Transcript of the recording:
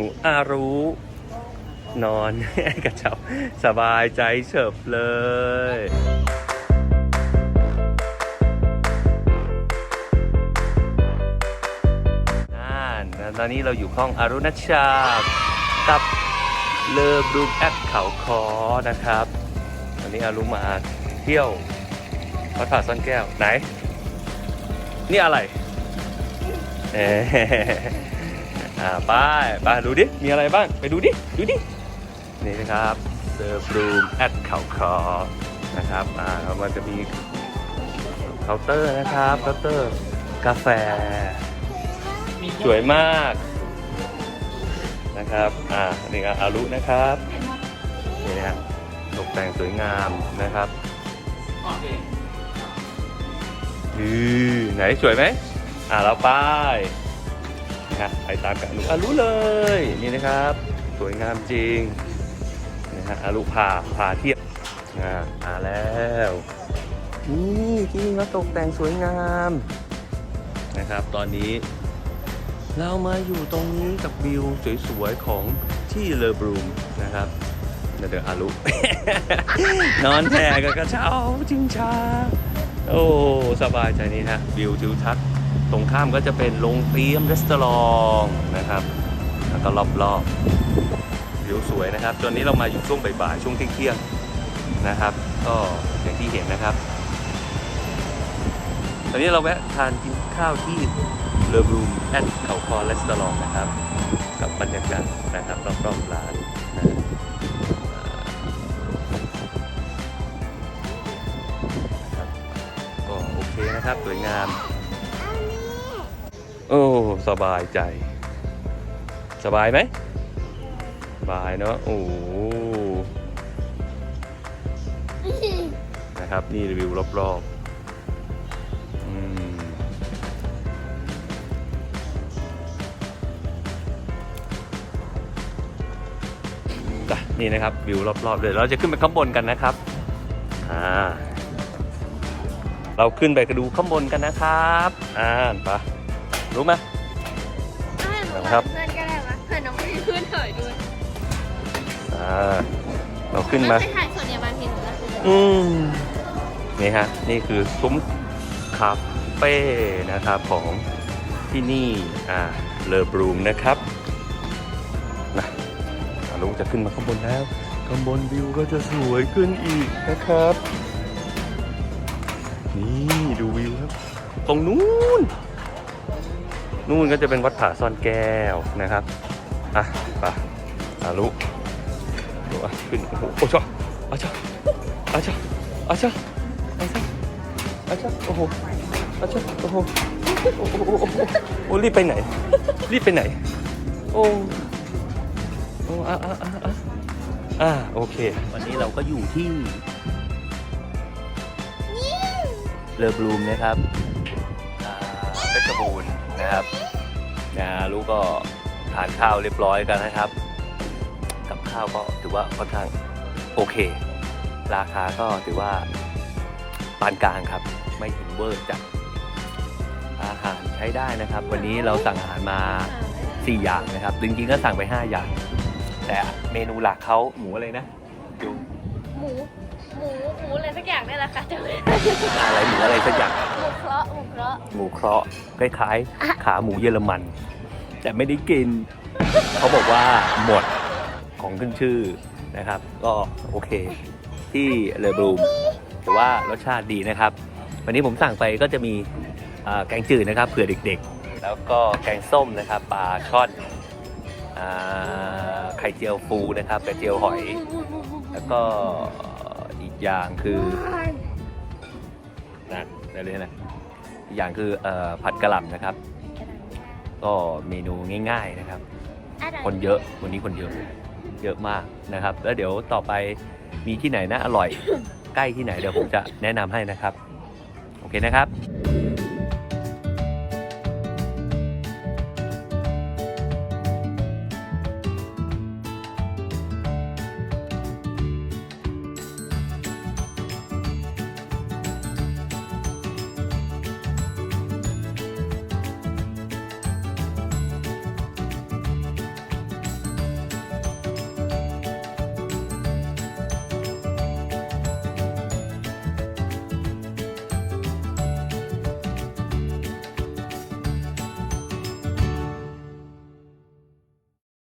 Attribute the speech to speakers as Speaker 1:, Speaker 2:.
Speaker 1: มูอารุนอนกระเช้าสบายใจเฉิบเลยนั่นตอนนี้เราอยู่ห้องอารุณชากับเลอบลูมแอดเขาคอนะครับวันนี้อารุมาเที่ยววัดผาซ่อนแก้วไหน นี่อะไรเอ อ่าไปไปดูดิ มีอะไรบ้าง ไปดูดิ ดูดิ นี่นะครับเซอร์บลูมแอดเขาคอนะครับ อ่ามันจะมีเคาน์เตอร์นะครับ เคาน์เตอร์กาแฟ สวยมากนะครับ อ่า นี่ก็อารุนะครับ นี่นะฮะตกแต่งสวยงามนะครับอือไหนสวยไหมอ่าเราไป นะไปตามกับอารุอารุเลยนี่นะครับ สวยงามจริงนะฮะอารุพาพาเทียบอ่ามาแล้วนี่จริงแล้วตกแต่งสวยงามนะครับ ตอนนี้ เรามาอยู่ตรงนี้กับวิวสวยๆของที่เลอบรูมนะครับเดี๋ยวอารุ นอนแผ่กับกระเช้าจิงชา โอ้ สบายใจนี่ฮะ วิวทิวทัศน์ ตรงข้ามก็จะเป็นโรงเตรียมรีสตอรองนะครับ แล้วก็รอบๆวิวสวยนะครับ ตอนนี้เรามาอยู่ช่วงบ่ายๆช่วงเที่ยงๆนะครับ ก็อย่างที่เห็นนะครับ ตอนนี้เราแวะทานกินข้าวที่เลอบรูมแอดเขาคอรีสตอรองนะครับ กับบรรยากาศนะครับรอบๆร้านนะครับก็โอเคนะครับสวยงาม โอ้สบายใจ สบายไหมสบายเนาะโอ้นะครับนี่รีวิวรอบๆอืมนี่นะครับวิวรอบๆเลยเราจะขึ้นไปข้างบนกันนะครับอ่าเราขึ้นไปกระดูข้างบนกันนะครับอ่าไป รู้ไหมครับ
Speaker 2: เพื่อนก็ได้ปะเพื่อนน้องไม่มีเพื่อนถ่ายด้วย
Speaker 1: อ่าเราขึ้นมา
Speaker 2: ไปถ่ายส่วนใหญ่บางทีหนูก็คือ
Speaker 1: อืมนี่ฮะ นี่คือซุ้มคาเฟ่นะครับของที่นี่อ่าเลอบรูมนะครับนะอ่าลุงจะขึ้นมาข้างบนแล้วข้างบนวิวก็จะสวยขึ้นอีกนะครับ นี่ดูวิวครับ ตรงนู้น นู่นก็จะเป็นวัดผาซ่อนแก้วนะครับ อะไปอาลุดูอะขึ้น โอ้โหโอ้ชออาชาอาชาอาชาอาชาอาชาโอ้โหอาชาโอโหโอ้โหโอ้โห โอ้โหโอ้รีบไปไหน รีบไปไหน โอ้โอ้อะอะอะอะอะโอเค วันนี้เราก็อยู่ที่เลอบลูมนะครับอาเพชรบูรณ์ นะครับนะลูกก็ทานข้าวเรียบร้อยกันนะครับ กับข้าวก็ถือว่าค่อนข้างโอเค ราคาก็ถือว่าปานกลางครับ ไม่ถึงเวอร์จัดอาหารใช้ได้นะครับ วันนี้เราสั่งอาหารมา 4 อย่างนะครับจริงๆก็สั่งไป 5 อย่าง แต่เมนูหลักเขาหมูอะไรนะดู
Speaker 2: หมู หมูหมูอะไรสักอย่างนี่แหละค่ะจะไม่
Speaker 1: อะไรหมูอะไรสักอย่าง
Speaker 2: หมูเคราะห์หมูเคราะห์
Speaker 1: หมูเคราะห์คล้ายๆ ขาหมูเยอรมัน แต่ไม่ได้กิน เขาบอกว่าหมดของขึ้นชื่อนะครับ ก็โอเค ที่เลอบลูมถือว่ารสชาติดีนะครับ วันนี้ผมสั่งไปก็จะมีอ่าแกงจืดนะครับเผื่อเด็กๆ แล้วก็แกงส้มนะครับปลาช่อนอาไข่เจียวฟูนะครับไข่เจียวหอย แล้วก็ อีกอย่างคือนะอะไรเลยนะอีกอย่างคือเอ่อผัดกะหล่ำนะครับ ก็เมนูง่าย ๆนะครับ
Speaker 2: อะไร
Speaker 1: คนเยอะวันนี้คนเยอะเยอะมากนะครับ แล้วเดี๋ยวต่อไปมีที่ไหนนะอร่อย ใกล้ที่ไหนเดี๋ยวผมจะแนะนำให้นะครับ โอเคนะครับ